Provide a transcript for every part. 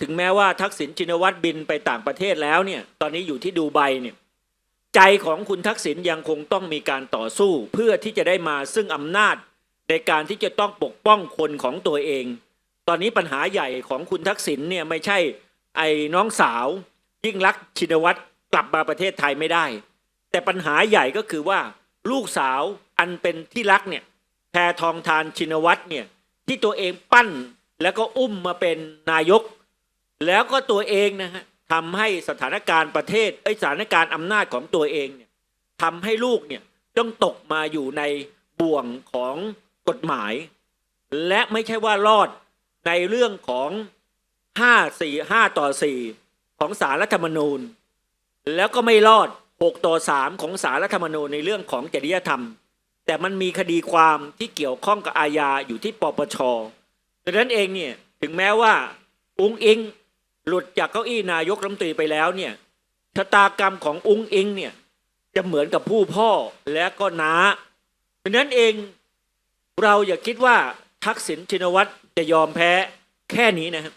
ถึงแม้ว่าทักษิณชินวัตรบินไปต่างประเทศแล้วเนี่ยตอนนี้อยู่ที่ดูไบเนี่ยใจของคุณทักษิณยังคงต้องมีการต่อสู้เพื่อที่จะได้มาซึ่งอำนาจในการที่จะต้องปกป้องคนของตัวเอง ตอนนี้ปัญหาใหญ่ของคุณทักษิณเนี่ยไม่ใช่ไอ้น้องสาว ยิ่งรักชินวัตรกลับมาประเทศไทยไม่ได้ แต่ปัญหาใหญ่ก็คือว่าลูกสาวอันเป็นที่รักเนี่ยแพทองทานชินวัตรเนี่ยที่ตัวเองปั้นแล้วก็อุ้มมาเป็นนายก แล้วก็ตัวเองนะฮะทำให้สถานการณ์ประเทศไอสถานการณ์อำนาจของตัวเองเนี่ยทำให้ลูกเนี่ยต้องตกมาอยู่ในบ่วงของกฎหมาย และไม่ใช่ว่ารอดในเรื่องของ5 4 5ต่อ 4 ของสารรัฐธรรมนูญ แล้วก็ไม่รอด 6 ต่อ 3 ของสารรัฐธรรมนูญในเรื่องของจริยธรรม แต่มันมีคดีความที่เกี่ยวข้องกับอาญาอยู่ที่ปปชดังนั้นเองเนี่ยถึงแม้ว่า อุ้งอิง หลุดจากเก้าอี้นายกรัฐมนตรีไปแล้วเนี่ยชะตากรรมของอุ้งอิงเนี่ยจะเหมือนกับผู้พ่อและก็น้าดังนั้นเองเราอย่าคิดว่าทักษิณชินวัตรจะยอมแพ้แค่นี้นะครับ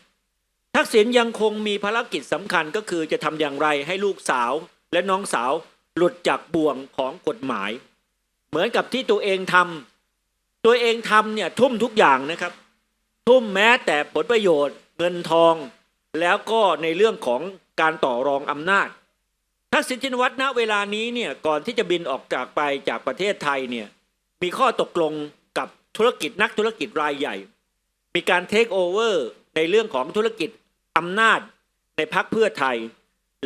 ทักษิณยังคงมีภารกิจสำคัญก็คือจะทำอย่างไรให้ลูกสาวและน้องสาวหลุดจากบ่วงของกฎหมาย เหมือนกับที่ตัวเองทำตัวเองทำเนี่ยทุ่มทุกอย่างนะครับ ทุ่มแม้แต่ผลประโยชน์เงินทอง แล้วก็ในเรื่องของการต่อรองอำนาจทักษิณชินวัตรณเวลานี้เนี่ยก่อนที่จะบินออกจากไปจากประเทศไทยเนี่ยมีข้อตกลงกับธุรกิจนักธุรกิจรายใหญ่ มีการเทคโอเวอร์ในเรื่องของธุรกิจอำนาจในพักเพื่อไทย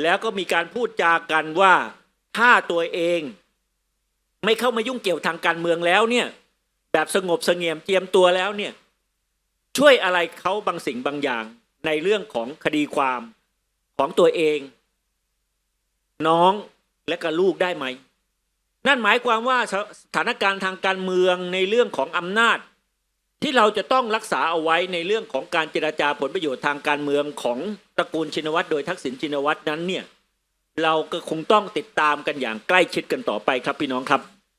แล้วก็มีการพูดจากันว่าถ้าตัวเองไม่เข้ามายุ่งเกี่ยวทางการเมืองแล้วเนี่ยแบบสงบเสงี่ยมเจียมตัวแล้วเนี่ยช่วยอะไรเขาบางสิ่งบางอย่าง ในเรื่องของคดีความของตัวเอง น้องและก็ลูกได้ไหม นั่นหมายความว่าสสถานการณ์ทางการเมืองในเรื่องของอำนาจ ที่เราจะต้องรักษาเอาไว้ในเรื่องของการเจราจาผลประโยชน์ทางการเมืองของตระกูลชินวัตรโดยทักษิณชินวัตรนั้นเนี่ยเราก็คงต้องติดตามกันอย่างใกล้ชิดกันต่อไปครับพี่น้องครับ